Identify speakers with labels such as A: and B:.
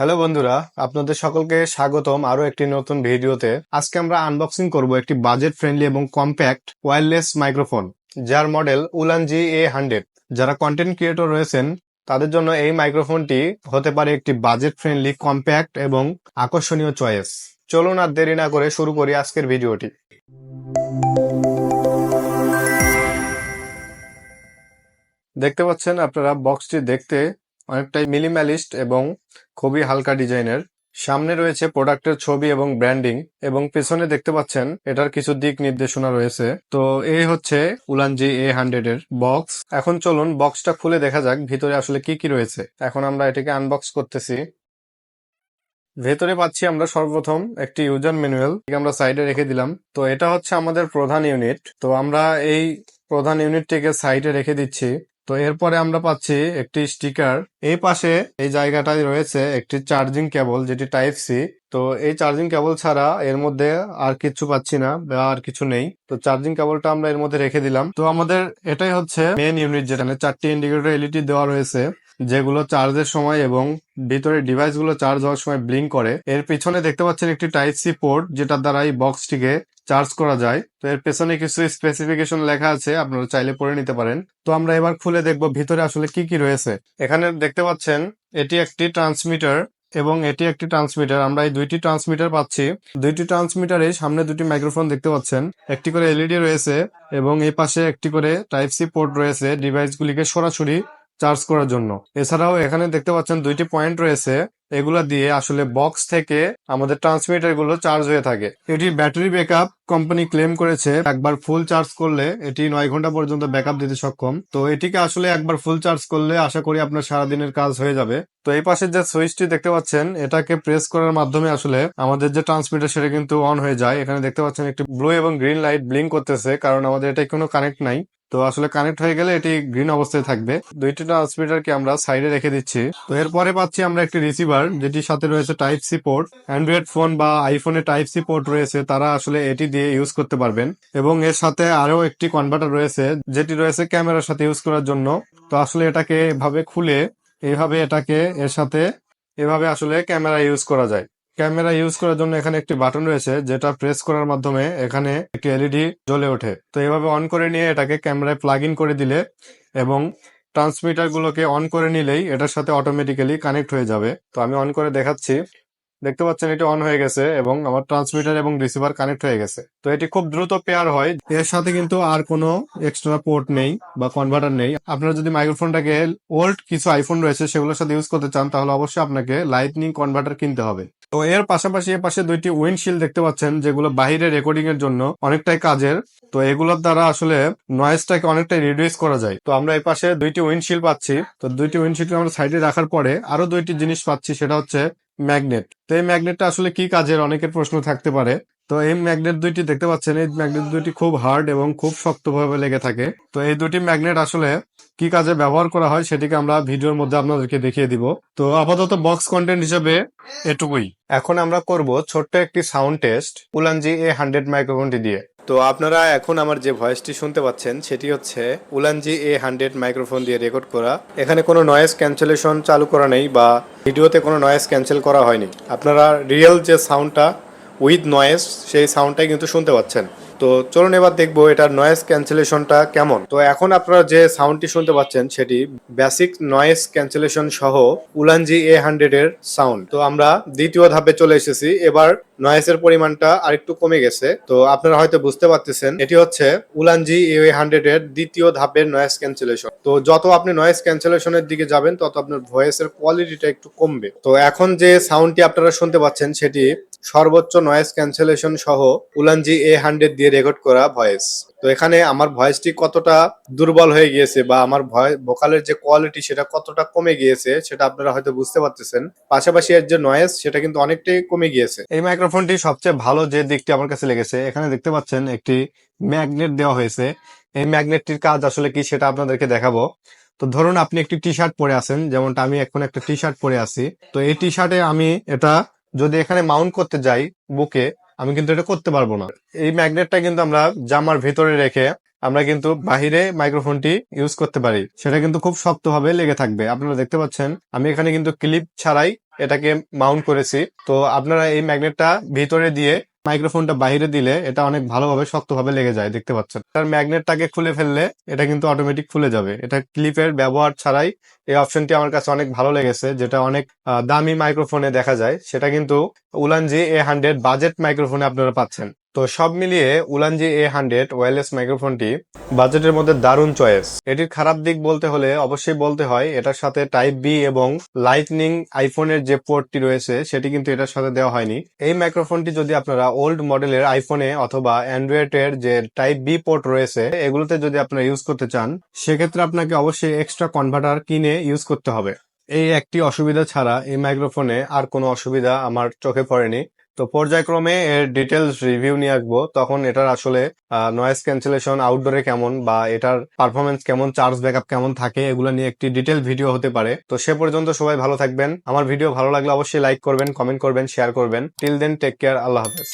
A: Hello বন্ধুরা, আপনাদের সকলকে স্বাগতম আরও একটি নতুন ভিডিওতে। আজকে আমরা আনবক্সিং করব একটি বাজেট ফ্রেন্ডলি এবং কম্প্যাক্ট ওয়্যারলেস মাইক্রোফোন যার মডেল উলানজি এ হান্ড্রেড যারা কন্টেন্ট ক্রিয়েটর রয়েছেন, তাদের জন্য এই মাইক্রোফোনটি হতে পারে একটি বাজেট ফ্রেন্ডলি কম্প্যাক্ট এবং আকর্ষণীয় চয়েস চলুন আর দেরি না করে শুরু করি আজকের ভিডিওটি। দেখতে পাচ্ছেন আপনারা বক্সটি দেখতে অনেকটাই মিনিমালিস্ট এবং খুবই হালকা ডিজাইনের। সামনে রয়েছে প্রোডাক্টের ছবি এবং ব্র্যান্ডিং এবং পেছনে দেখতে পাচ্ছেন এটার কিছু দিক নির্দেশনা রয়েছে। তো এই হচ্ছে উলানজি এ হান্ড্রেড এর বক্স। এখন চলুন বক্সটা খুলে দেখা যাক ভিতরে আসলে কি কি রয়েছে। এখন আমরা এটাকে আনবক্স করতেছি। ভেতরে পাচ্ছি আমরা সর্বপ্রথম একটি ইউজার ম্যানুয়াল আমরা সাইডে রেখে দিলাম। তো এটা হচ্ছে আমাদের প্রধান ইউনিট তো আমরা এই প্রধান ইউনিটটিকে সাইডে রেখে দিচ্ছি। তো এরপরে আমরা পাচ্ছি একটি স্টিকার। এই পাশে এই জায়গাটায় রয়েছে একটি চার্জিং কেবল, যেটি টাইপ সি। তো এই চার্জিং কেবল ছাড়া এর মধ্যে আর কিছু পাচ্ছি না বা আর কিছু নেই। তো চার্জিং কেবলটা আমরা এর মধ্যে রেখে দিলাম। তো আমাদের এটাই হচ্ছে মেন ইউনিট যেখানে চারটি ইন্ডিকেটর এলইডি দেওয়া রয়েছে। যেগুলো চার্জের সময় এবং ভিতরে ডিভাইসগুলো চার্জ হওয়ার সময় ব্লিঙ্ক করে। এর পিছনে দেখতে পাচ্ছেন একটি টাইপ সি পোর্ট যেটার দ্বারা এই বক্সটিকে চার্জ করা যায়। তো এর পেছনে কিছু স্পেসিফিকেশন লেখা আছে, আপনারা চাইলে পড়ে নিতে পারেন। তো আমরা এবার খুলে দেখব ভিতরে আসলে কি কি রয়েছে। এখানে দেখতে পাচ্ছেন, এটি একটি ট্রান্সমিটার এবং এটি একটি ট্রান্সমিটার আমরা এই দুইটি ট্রান্সমিটার পাচ্ছি। দুইটি ট্রান্সমিটারে সামনে দুটি মাইক্রোফোন দেখতে পাচ্ছেন। একটি করে এলইডি রয়েছে এবং এই পাশে একটি করে টাইপ সি পোর্ট রয়েছে। ডিভাইসগুলিকে সরাসরি চার্জ করার জন্য। এছাড়াও এখানে দেখতে পাচ্ছেন দুইটি পয়েন্ট রয়েছে। এগুলা দিয়ে আসলে বক্স থেকে আমাদের ট্রান্সমিটারগুলো চার্জ হয়ে থাকে। এটির ব্যাটারি ব্যাকআপ কোম্পানি ক্লেম করেছে। একবার ফুল চার্জ করলে এটি নয় ঘণ্টা পর্যন্ত ব্যাকআপ দিতে সক্ষম। তো এটিকে আসলে একবার ফুল চার্জ করলে আশা করি আপনার সারাদিনের কাজ হয়ে যাবে। তো এই পাশের যে সুইচটি দেখতে পাচ্ছেন, এটাকে প্রেস করার মাধ্যমে আসলে আমাদের যে ট্রান্সমিটার সেটা কিন্তু অন হয়ে যায়। এখানে দেখতে পাচ্ছেন একটি ব্লু এবং গ্রিন লাইট ব্লিঙ্ক করতেছে, কারণ আমাদের এটা কোনো কানেক্ট নাই। তো আসলে কানেক্ট হয়ে গেলে এটি গ্রিন অবস্থায় থাকবে। দুইটি ট্রান্সমিটারকে আমরা সাইডে রেখে দিচ্ছি। তো এরপরে পাচ্ছি আমরা একটি রিসিভার যেটির সাথে রয়েছে type C port Android phone বা আইফোনে টাইপ সি পোর্ট রয়েছে, তারা আসলে এটি দিয়ে ইউজ করতে পারবেন। এবং এর সাথে আরও একটি কনভার্টার রয়েছে, যেটি রয়েছে ক্যামেরার সাথে ইউজ করার জন্য। তো আসলে এটাকে এভাবে খুলে, এভাবে এটাকে এর সাথে, এভাবে আসলে ক্যামেরা ইউজ করা যায়। ক্যামেরা ইউজ করার জন্য এখানে একটি বাটন রয়েছে, যেটা প্রেস করার মাধ্যমে এখানে একটি এলইডি জ্বলে ওঠে। তো এভাবে অন করে নিয়ে এটাকে ক্যামেরায় প্লাগ ইন করে দিলে এবং ট্রান্সমিটার গুলোকে অন করে নিলেই এটার সাথে অটোমেটিক্যালি কানেক্ট হয়ে যাবে। তো আমি অন করে দেখাচ্ছি। দেখতে পাচ্ছেন এটি অন হয়ে গেছে এবং আমার ট্রান্সমিটার এবং রিসিভার কানেক্ট হয়ে গেছে। তো এটি খুব দ্রুত পেয়ার হয়। এর সাথে কিন্তু আর কোনো এক্সট্রা পোর্ট নেই বা কনভার্টার নেই। আপনারা যদি মাইক্রোফোনটাকে ওল্ড কিছু আইফোন রয়েছে সেগুলোর সাথে ইউজ করতে চান, তাহলে অবশ্যই আপনাকে লাইটনিং কনভার্টার কিনতে হবে। তো এর পাশাপাশি এর পাশে দুইটি উইন্ডশিল্ড দেখতে পাচ্ছেন, যেগুলো বাহিরে রেকর্ডিং এর জন্য অনেকটাই কাজের। তো এগুলোর দ্বারা আসলে নয়েজটাকে অনেকটাই রিডিউস করা যায়। তো আমরা এই পাশে দুইটি উইন্ডশিল্ড পাচ্ছি। তো দুইটি উইন্ডশিল্ড আমরা সাইডে রাখার পরে আরও দুইটি জিনিস পাচ্ছি, সেটা হচ্ছে ম্যাগনেট তো এই ম্যাগনেটটা আসলে কি কাজের? অনেকের প্রশ্ন থাকতে পারে। তো এই ম্যাগনেট দুইটি দেখতে পাচ্ছেন, এই ম্যাগনেট দুইটি খুব হার্ড এবং খুব শক্তভাবে লেগে থাকে। তো এই দুটি ম্যাগনেট আসলে কি কাজে ব্যবহার করা হয় সেটিকে আমরা ভিডিওর মধ্যে আপনাদেরকে দেখিয়ে দিব। তো আপাতত বক্স কন্টেন্ট হিসেবে এটুকুই। এখন আমরা করব ছোট্ট একটি sound test Ulanzi A hundred মাইক্রোফোনটি দিয়ে। তো আপনারা এখন আমার যে ভয়েসটি শুনতে পাচ্ছেন, সেটি হচ্ছে উলানজি এ হান্ড্রেড মাইক্রোফোন দিয়ে রেকর্ড করা। এখানে কোনো নয়েজ ক্যান্সেলেশন চালু করা নেই বা ভিডিওতে কোনো নয়েজ ক্যান্সেল করা হয়নি। আপনারা রিয়েল যে সাউন্ডটা উইথ নয়েজ সেই সাউন্ডটাই কিন্তু শুনতে পাচ্ছেন। তো চলুন এবার দেখব এটার নয়েজ ক্যান্সেলেশনটা কেমন। তো এখন আপনারা যে সাউন্ডটি শুনতে পাচ্ছেন, সেটি বেসিক নয়েজ ক্যান্সেলেশন সহ উলানজি এ হান্ড্রেড এর সাউন্ড তো আমরা দ্বিতীয় ধাপে চলে এসেছি। এবার নয়েজের পরিমাণটা আরেকটু কমে গেছে। তো আপনারা হয়তো বুঝতে পারতেছেন, এটি হচ্ছে উলানজি এ হান্ড্রেড এর দ্বিতীয় ধাপের নয়েজ ক্যান্সেলেশন তো যত আপনি নয়েজ ক্যান্সেলেশনের দিকে যাবেন, তত আপনার ভয়েসের কোয়ালিটিটা একটু কমবে। তো এখন যে সাউন্ডটি আপনারা শুনতে পাচ্ছেন, সেটি সর্বোচ্চ নয়েজ ক্যান্সেলেশন সহ উলানজি এ হান্ড্রেড দিয়ে রেকর্ড করা ভয়েস তো এখানে আমার ভয়েসটি কতটা দুর্বল হয়ে গিয়েছে বা আমার ভয় ভোকালের যে কোয়ালিটি সেটা কতটা কমে গিয়েছে সেটা আপনারা হয়তো বুঝতে পারতেছেন। পাশাপাশি এর যে নয়েজ সেটা কিন্তু অনেকটাই কমে গিয়েছে। এই মাইক্রোফোনটি সবচেয়ে ভালো যে দিকটি আমার কাছে লেগেছে, এখানে দেখতে পাচ্ছেন একটি ম্যাগনেট দেওয়া হয়েছে। এই ম্যাগনেটটির কাজ আসলে কি সেটা আপনাদেরকে দেখাবো। তো ধরুন আপনি একটি টি শার্ট পরে আছেন, যেমনটা আমি এখন একটা টি শার্ট পরে আছি। তো এই টি শার্টে আমি এটা যদি এখানে মাউন্ট করতে যাই বুকে আমি কিন্তু এটা করতে পারব না। এই ম্যাগনেটটা কিন্তু আমরা জামার ভেতরে রেখে আমরা কিন্তু বাহিরে মাইক্রোফোনটি ইউজ করতে পারি। সেটা কিন্তু খুব শক্তভাবে লেগে থাকবে। আপনারা দেখতে পাচ্ছেন, আমি এখানে কিন্তু ক্লিপ ছাড়াই এটাকে মাউন্ট করেছি। তো আপনারা এই ম্যাগনেটটা ভিতরে দিয়ে মাইক্রোফোনটা বাইরে দিলে এটা অনেক ভালোভাবে, শক্তভাবে লেগে যায়, দেখতে পাচ্ছেন। তার ম্যাগনেটটাকে খুলে ফেললে এটা কিন্তু অটোমেটিক খুলে যাবে। এটা ক্লিপের ব্যবহার ছাড়াই এই অপশনটি আমার কাছে অনেক ভালো লেগেছে, যেটা অনেক দামি মাইক্রোফোনে দেখা যায়। সেটা কিন্তু উলানজি এ হান্ড্রেড বাজেট মাইক্রোফোনে আপনারা পাচ্ছেন। তো সব মিলিয়ে উলানজি এ হান্ড্রেড ওয়্যারলেস মাইক্রোফোনটি বাজেটের মধ্যে দারুণ চয়েস। এটির খারাপ দিক বলতে হলে অবশ্যই বলতে হয়, এটার সাথে টাইপ বি এবং লাইটনিং আইফোনের যে পোর্টটি রয়েছে, সেটি কিন্তু এটার সাথে দেওয়া হয়নি। এই মাইক্রোফোনটি যদি আপনারা ওল্ড মডেলের আইফোনে অথবা অ্যান্ড্রয়েড এর যে টাইপ বি পোর্ট রয়েছে, এগুলোতে যদি আপনারা ইউজ করতে চান, সেক্ষেত্রে আপনাকে অবশ্যই এক্সট্রা কনভার্টার কিনে ইউজ করতে হবে। এই একটি অসুবিধা ছাড়া এই মাইক্রোফোনে আর কোনো অসুবিধা আমার চোখে পড়েনি। তো পর্যায়ক্রমে এর ডিটেলস রিভিউ নিয়ে আসব। তখন এটার আসলে নয়েজ ক্যান্সেলেশন আউটডোরে কেমন বা এটার পারফরমেন্স কেমন চার্জ ব্যাকআপ কেমন থাকে, এগুলো নিয়ে একটি ডিটেল ভিডিও হতে পারে। তো সে পর্যন্ত সবাই ভালো থাকবেন। আমার ভিডিও ভালো লাগলে অবশ্যই লাইক করবেন কমেন্ট করবেন শেয়ার করবেন। টিল দেন টেক কেয়ার আল্লাহ হাফেজ।